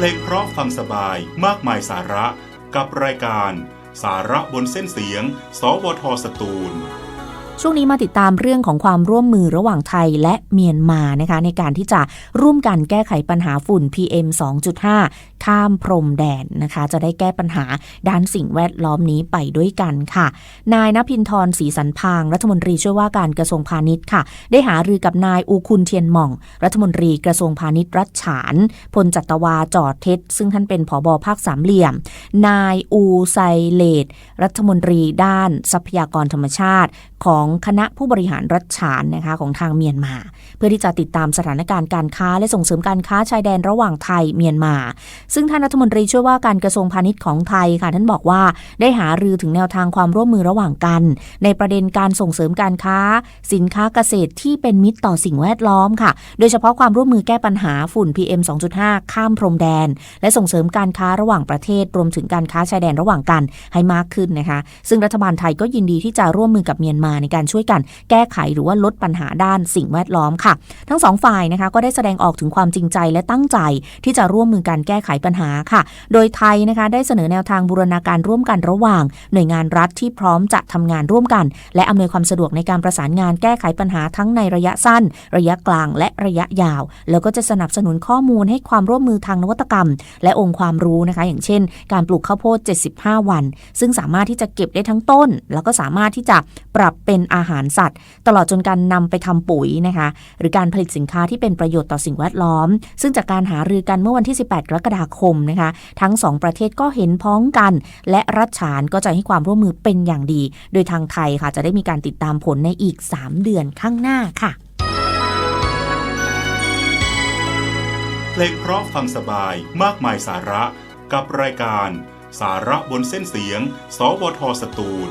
เพลงเพราะฟังสบายมากมายสาระกับรายการ สาระบนเส้นเสียง สวทสตูล ช่วงนี้มาติดตามเรื่องของความร่วมมือระหว่างไทยและเมียนมานะคะในการที่จะร่วมกันแก้ไขปัญหาฝุ่น PM 2.5 ข้ามพรมแดนนะคะ จะได้แก้ปัญหาด้านสิ่งแวดล้อมนี้ไปด้วยกันค่ะ นายนภินทร์ศรีสันพาง รัฐมนตรีช่วยว่าการกระทรวงพาณิชย์ค่ะ ได้หารือกับนายอูคุนเทียนหม่อง รัฐมนตรีกระทรวงพาณิชย์รัชฉานพลจัตวาจอดเท็จ ซึ่งท่านเป็นผอบอภาคสามเหลี่ยม นายอูไซเลดรัฐมนตรีด้านทรัพยากรธรรมชาติของคณะผู้บริหารรัฐฉานนะคะของทางเมียนมา เพื่อที่จะติดตามสถานการณ์การค้าและส่งเสริมการค้าชายแดนระหว่างไทยเมียนมา ซึ่งท่านรัฐมนตรีช่วยว่าการกระทรวงพาณิชย์ของไทยค่ะท่านบอกว่าได้หารือถึงแนวทางความร่วมมือระหว่างกัน ในประเด็นการส่งเสริมการค้า สินค้าเกษตรที่เป็นมิตรต่อสิ่งแวดล้อมค่ะ โดยเฉพาะความร่วมมือแก้ปัญหาฝุ่น PM 2.5 ข้ามพรมแดน และส่งเสริมการค้าระหว่างประเทศรวมถึงการค้าชายแดนระหว่างกันให้มากขึ้นนะคะ ซึ่งรัฐบาลไทยก็ยินดีที่จะร่วมมือกับเมียนมาในการช่วยกันแก้ไขหรือว่าลดปัญหาด้านสิ่งแวดล้อมค่ะ ทั้งสองฝ่ายนะคะก็ได้แสดงออกถึงความจริงใจและตั้งใจที่จะร่วมมือกันแก้ไขปัญหาค่ะ โดยไทยนะคะได้เสนอแนวทางบูรณาการร่วมกันระหว่าง หน่วยงานรัฐที่พร้อมจะทำงานร่วมกัน และอำนวยความสะดวกในการประสานงานแก้ไขปัญหาทั้งในระยะสั้น ระยะกลางและระยะยาว แล้วก็จะสนับสนุนข้อมูลให้ความร่วมมือทางนวัตกรรม และองค์ความรู้นะคะ อย่างเช่น การปลูกข้าวโพด 75 วัน ซึ่งสามารถที่จะเก็บได้ทั้งต้น แล้วก็สามารถที่จะปรับเป็นอาหารสัตว์ ตลอดจนการนำไปทำปุ๋ยนะคะ หรือการผลิตสินค้าที่เป็นประโยชน์ต่อสิ่งแวดล้อม ซึ่งจากการหารือกันเมื่อวันที่ 18 กรกฎาคมนะคะ ทั้งสองประเทศก็เห็นพ้องกัน และรัฐฉานก็จะให้ความร่วมมือเป็นอย่างดี โดยทางไทยค่ะจะได้มีการติดตามผลในอีก 3 เดือนข้างหน้าค่ะเพลงเพราะฟังสบายมากมายสาระกับรายการ สาระบนเส้นเสียง สวทสตูล